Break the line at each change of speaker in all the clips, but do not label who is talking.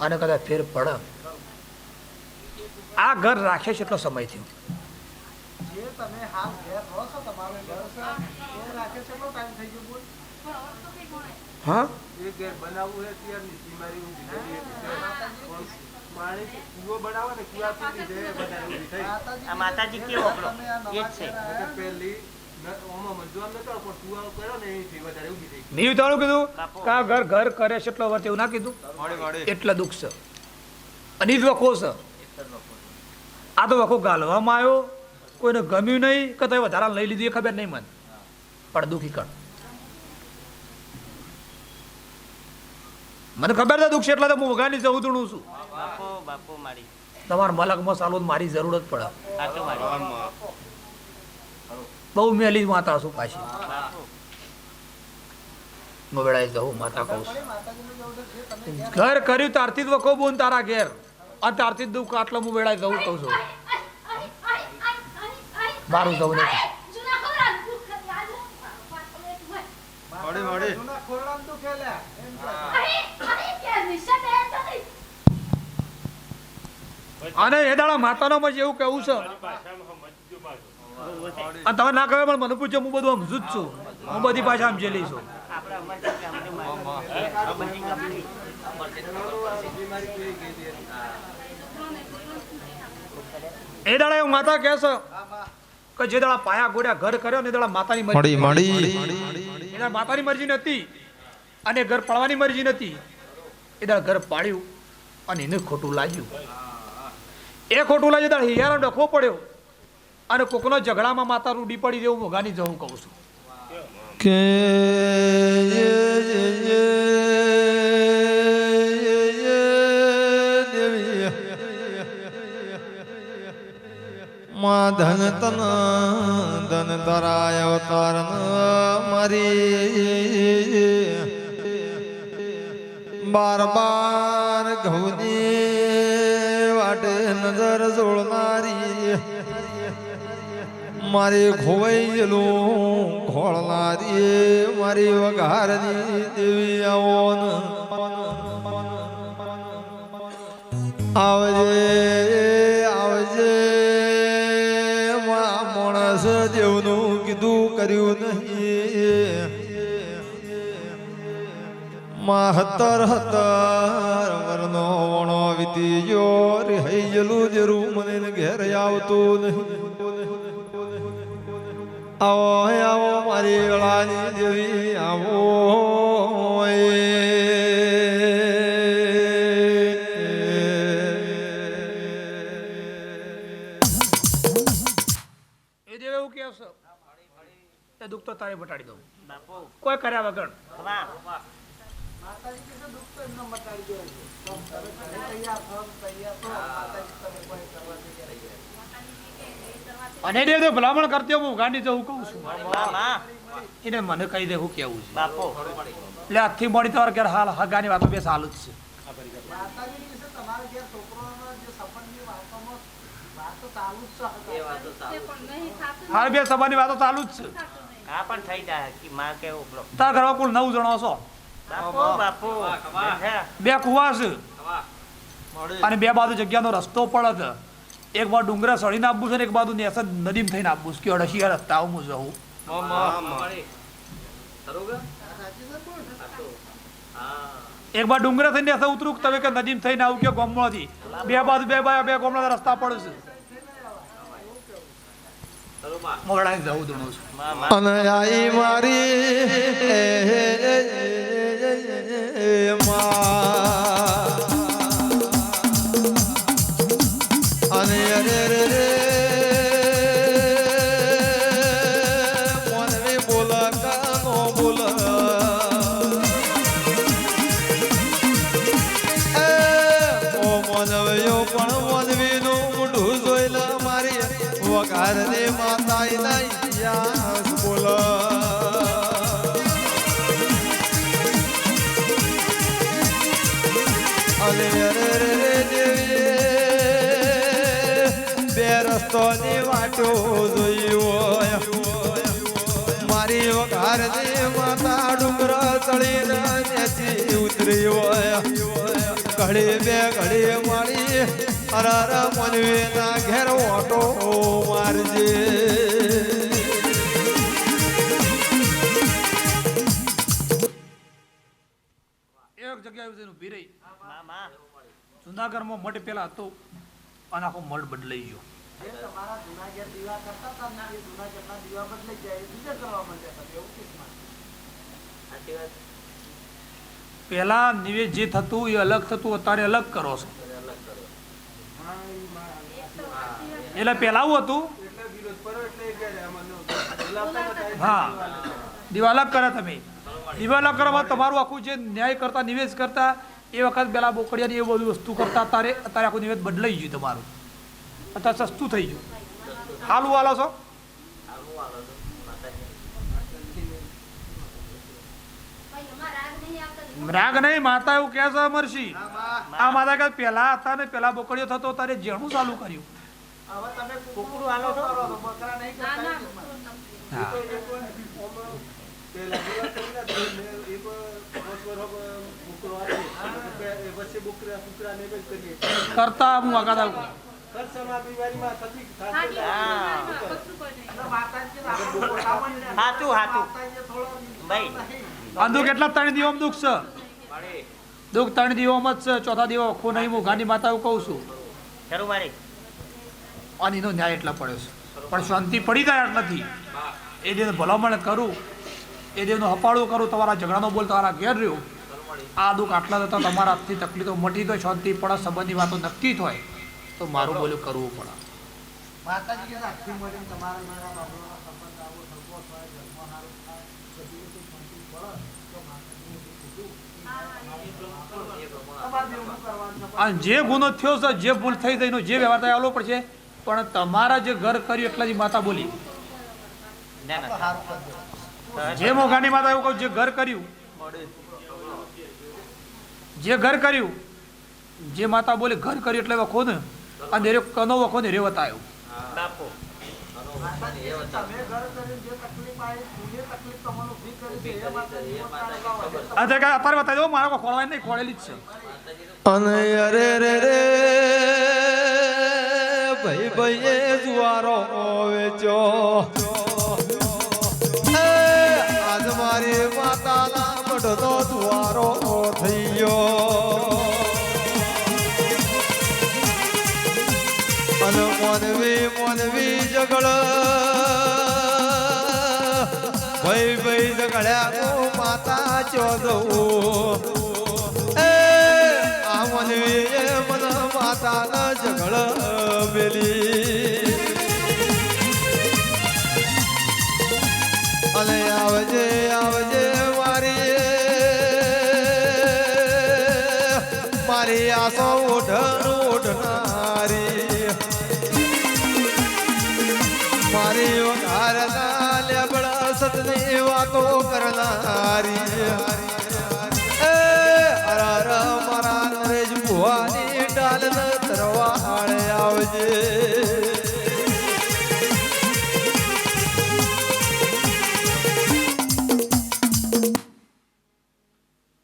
અને કદાચ ફેર પડે. આ ઘર રાખે છે એટલો સમય થયો.
જે ઘેર રહો છો તમારું ઘર છે એ રાખે છે કેટલો ટાઈમ થઈ ગયો બોલ?
હા?
માતાજી
કેવો એ જ છે.
ઘેર
એટલે
આયા.
પહેલી ન- ઓમાં મંજૂર નતો પણ કૂવો કર્યો ને એથી વધારે ઊભી થઈ
મેં તારું કીધું કે ઘર ઘર કરે છે એટલો વર્ષ એવું ના કીધું. એટલે દુઃખ છે. અને જ વખો છે. આ તો વખો ગાલવામાં આવ્યો. કોઈને ગમ્યું નહીં કે તો વધારા લઈ લીધું એ ખબર નહીં મને. પણ દુઃખી કણ. મને ખબર છે દુઃખ છે એટલે તો હું વગાડી જવું છું.
બાપો મલગમાં મારી.
તમારા મલકમાં સાલો મારી જરૂર જ પડે. બહુ મેલી માતા છું પાછી.
બાપો
જવું માતા કહું છું. ઘર કર્યું તારથી જ વખો બોન તારા ઘેર. આ તારથી જ દુઃખ આટલો હું વેળાએ જવું કહું છું. મારું જવું નથી. અને એ દાડા માતાનો પછી એવું કેવું છે. અને તમે ના કહ્યું પણ મને પૂછો હું બધું સમજુ જ છું. હું બધી પાછા સમજેલી છું એ દાડા એવું માતા કહે છે કે જે દાડા પાયા ગોડ્યા ઘર કર્યો ને દાડા માતાની મરજી
મળી
એના માતાની મરજી નથી અને ઘર પાડવાની મરજી નથી એ દાડા ઘર પાડ્યું અને એને ખોટું લાગ્યું. એ ખોટું લાગ્યું દાડા હિયારો ડખો પડ્યો. અને કોકનો ઝઘડામાં માતા રૂડી પડી દેવું મોગાની જવું કહું છું.
કે માં ધન તન ધન ધરાય અવતાર મારી. બાર બાર ઘઉની વાટે નજર જોડનારી મારી ખોવાયેલું ખોળનારી મારી વઘારની દેવી આવોન આવજે આવજે માણસ દેવનું કીધું કર્યું નહીં. માં હતર હતર વરનો વણો વીતી ગયો રે હૈયલું ગયેલું મને ઘેર આવતું નહીં. આવો આવો મારી વેળાની દેવી આવો
દુઃખ તો તારે બટાડી દઉં. કોઈ કર્યા વગર.
તો. તો.
અને દેવ દેવ ભલામણ કરતી હું ગાંડી જવું કહું છું. એને મને કહી દે હું કેવું છે.
બાપો.
એટલે આજથી મળી તમારે ક્યારે હાલ હગાની વાતો બે સાલ જ છે.
માતાજી કે છે, તમારા ઘેર છોકરાઓના જે સપનની વાતોમાં વાતો ચાલુ જ છે.
હાલ બે સભાની વાતો ચાલુ જ છે.
આ પણ થઈ જાય કે માં કેવો
તારા ઘરમાં કુલ નવ જણો છો.
બાપો બાપો.
બે કુવા છે. અને બે બાજુ જગ્યાનો રસ્તો છે. એક બાજુ ડુંગરા સળીને આપવું છે ને એક બાજુ નેસ નદીમ થઈને આપવું છે કે અડશિયા રસ્તા હું જવું એક બાજુ ડુંગરા થઈને નેસ ઉતરું કે તમે કે નદીમ થઈને આવું કે ગોમમાંથી બે બાજુ બે બાય બે ગોમડા રસ્તા પડે છે મોગળાને જવું દોણું છું
માં માં
અને આઈ મારી વઘારને માતાએ નહીં યાસ બોલ અરે અરે રે રે દેવીએ બે રસ્તોની વાટો જોઈ હોય મારી વઘારને માતા ડુંગર ચડીને ઉતરી હોય ઘડી બે ઘડી મારી. અરર મનવી ના ઘેર ઓટો મારજે.
એક જગ્યાએ રહી
મામા
જુનાગઢમાં મઢ પેલા હતો. અને આખો મઠ બદલાઈ ગયો.
તમારા જૂના ઘેર દીવા કરતા હતા ને એ જૂના ઘરના દીવા બદલાઈ જાય બીજા કરવા માંડ્યા હતા. એવું
સાચી વાત.
પેલા નિવેદ જે થતું એ અલગ થતું, અત્યારે અલગ કરો છો. એટલે પેલા આવું હતું? હા.
દિવાલ
દીવા અલગ કરે તમે. દિવાલ અલગ કરવામાં તમારું આખું જે ન્યાય કરતા નિવેશ કરતા, એ વખત પેલા બોકડિયા એ બધી વસ્તુ કરતા, અત્યારે અત્યારે આખું નિવેદ બદલાઈ ગયું તમારું. અત્યારે સસ્તું થઈ ગયું. હાલું હાલો છો
આવું આવે તો માતાજી
રાગ નહીં માતા એવું કહે છે અમરસિંહ આ માતા કે પેલા હતા ને પેલા બોકડીઓ થતો તારે જેણું ચાલુ કર્યું.
હવે તમે
કુકડું હાલો છો?
કરો છો, બકરા નહીં કરતા.
હા. આગળ આવું.
હાચું, હાચું. ભાઈ.
અંધુ કેટલા ત્રણ દિવસ દુઃખ છે? દુઃખ ત્રણ દિવસ જ છે ચોથા દિવસ આખું નહીં હું ગાંધી માતા કહું છું. અને એનો ન્યાય એટલા પડ્યો છે. પણ શાંતિ પડી ગયા નથી. એ દેવને ભલામણ કરું એ દેવનો હપાળું કરું તમારા ઝઘડાનો બોલ તમારા ઘેર રહ્યો. આ દુઃખ આટલા થતા તમારા હાથથી તકલીફો મટી તો શાંતિ પડે સંબંધની વાતો નક્કી થાય તો મારું બોલ્યું કરવું પડે.
માતાજી
અને જે ગુનો થયો છે જે ભૂલ થઈ ગઈ એનો જે વ્યવહાર થાય આવવો પડશે. પણ તમારા જે ઘર કર્યું એટલા જ માતા બોલી. જે મોઘાની માતા એવું કહું જે ઘર કર્યું જે ઘર કર્યું જે માતા બોલી ઘર કર્યું એટલે વખો ને. અને કનો વખો ને રેવત આવ્યો.
બાપુ
માતાજી કે તમે ઘર કર્યું જે તકલીફ આવી જે તકલીફ તમને ઊભી કરી છે એ માતાજી પોતાને લાવો.
અત્યારે કાંઈ અત્યારે બતાવી દો મારા નહીં ખોળેલી જ છે.
અને અરે રે રે ભાઈ ભાઈ એ જુવારો વેચો. આજ મારી માતા મઢનો જુવારો થઈ ગયો. અને મોનવી મોનવી જગળ ભાઈ ભાઈ જગળ્યા હું માતા ચો જવું એ આ મનવી એ મન ઝઘડ જગળ આવજે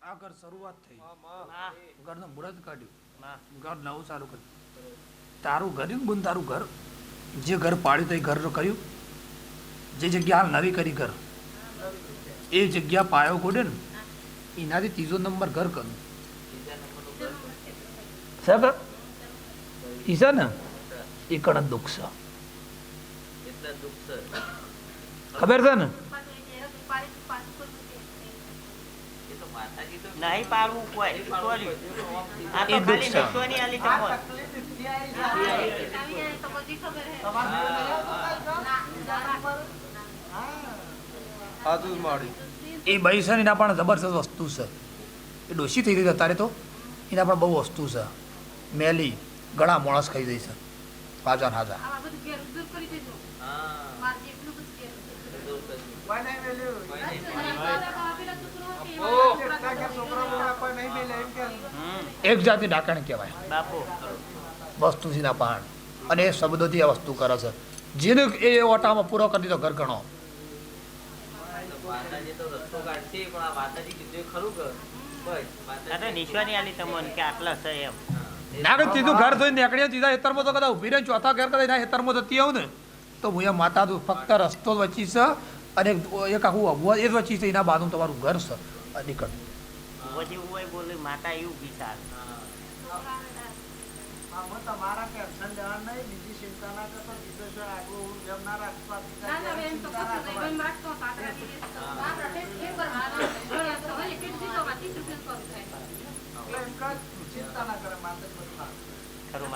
આ ઘર શરૂઆત થઈ. ઘરનું મુહૂર્ત કાઢ્યું. ઘર નવું સારું કર્યું. તારું ઘર ને તારું ઘર. જે ઘર પાડ્યું તો એ ઘર કર્યું. જે જગ્યા હાલ નવી કરી ઘર. એ જગ્યા પાયો ગોડે ને એનાથી ત્રીજો નંબર ઘર કરું. છે ઘર છે ને? એ કણ દુઃખ છે ખબર છે ને
એ તો માતાજી તો નહીં પાડવું કોઈ
એ દુઃખ છે. એ એના પણ જબરજસ્ત વસ્તુ છે એ ડોશી થઈ ગઈ છે અત્યારે તો એના પણ બહુ વસ્તુ છે મેલી ઘણા માણસ ખાઈ જાય છે હાજા ને હાજા
હા.
કોઈ નહીં મેલ્યું.
ઓ.
એટલા કે છોકરા બોકરા કોઈ નહીં મેલે એમ કે.
હમ.
એક જાતિ ડાકણ કહેવાય.
બાપુ
વસ્તુ સીના પાણ અને એ શબ્દોથી આ વસ્તુ કરે છે. જેને એ ઓટામાં પૂરો કરી દીધો ઘર ગણો
નિશ્વાની આલી તમને કે આટલા છે એમ.
ના તીધું ઘર ધોઈને નીકળ્યા સીધા હેતરમાં તો કદાચ ઊભી રહીને ચોથા ઘર કદાચ એના હેતરમાં જતી આવું ને તો હું એ માતા તું ફક્ત રસ્તો જ વચ્ચી છે અને એક- એક આખું અગવા એ જ વચ્ચી છે એના બાજુ તમારું ઘર છે અને નીકળ
પછી હું બોલે માતા એવું વિચાર
તમારા ટેન્શન લેવા નહીં બીજી ચિંતા ના કરતો બીજો જો આગળ જેમ ના રાખવા
ના, ના, બેન, તો કશું નહીં. બેન, વાત તો પાતળા દીધી છે. વાત રટે એક રૂપિયા થાય.
એટલે એમ કાંઈ ચિંતા ના કરે માતા બધું.
ખરું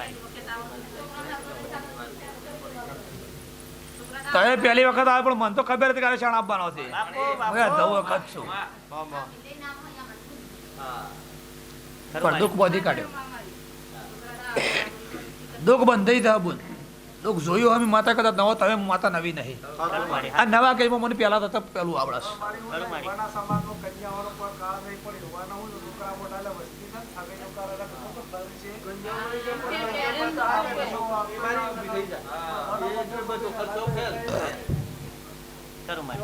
તમે પહેલી વખત આવે પણ મને તો ખબર હતી કે શાણ આપવાનો છે. ધવ વખત છું. પણ દુઃખ બધી કાઢ્યો દુઃખ બંધ થઈ થયા બોલ દુઃખ જોયું અમે માતા કદાચ નવો તમે માતા નવી નહીં. આ નવા કેસમાં મને પહેલા તો પેલું આવડસ
મારી હું
જો
મારી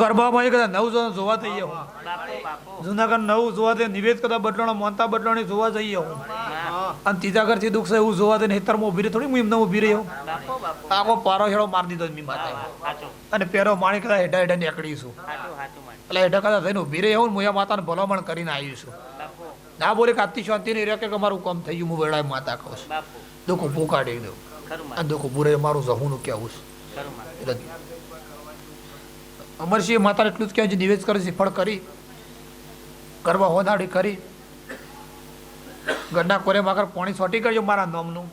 ગરબામાં કદાચ નવ જણ જોવા
બાપુ બાપુ.
જુનાગઢ નવું જોવા તે નિવેદ કદાચ બદલાણો મોનતા બદલાણી જોવા જઈએ હું. અને ત્રીજા ઘરથી દુઃખ છે એવું જોવા દે હેતરમાં ઊભી રહી થોડી હું એમને ઊભી રહ્યો
બાપુ બાપુ.
આખો પારો હેડો મારી દીધો મી માતા અને પેરો માણી કદાચ હેડા હેડા
સાચું
એટલે હેડા કદા થઈને ઊભી રહી હું મોયા માતાને ભલામણ કરીને આવી છું. ના બોલે કાતી શાંતિ નહીં રહે કે અમારું કામ થઈ ગયું હું વેળાએ માતા કહું છું.
બાપુ.
દુઃખ ઊભું કાઢી દઉં.
મારી
દુઃખ રહે મારું જહુનું કહેવું છે એટલે અમરસિંહ માતા એટલું જ કહે છે નિવેદ કરી ફળ કરી ગરબા હોદાડી કરી ઘરના કોરે માગર પાણી છોટી કરજો મારા નામનું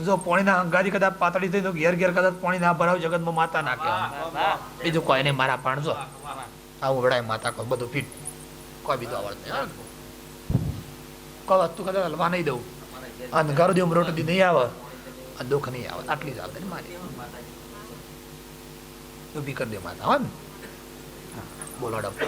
જો પોણીના અંગાજી કદાચ પાતળી થઈ તો ઘેર ઘેર કદાચ પાણી ના ભરાવ જગતમાં માતા ના કહેવાય બીજું કોઈ નહીં મારા પાણ જો આવું વડાય માતા કહો બધું ફીટ કોઈ બીજું આવડતું કોઈ વસ્તુ કદાચ હલવા નહીં દઉં દેવું દેવ રોટલી નહીં આવે અને દુઃખ નહીં આવે, આટલી જ આવડે મારી. ઊભી કરી દે માતા હોય ને. બોલો ડબ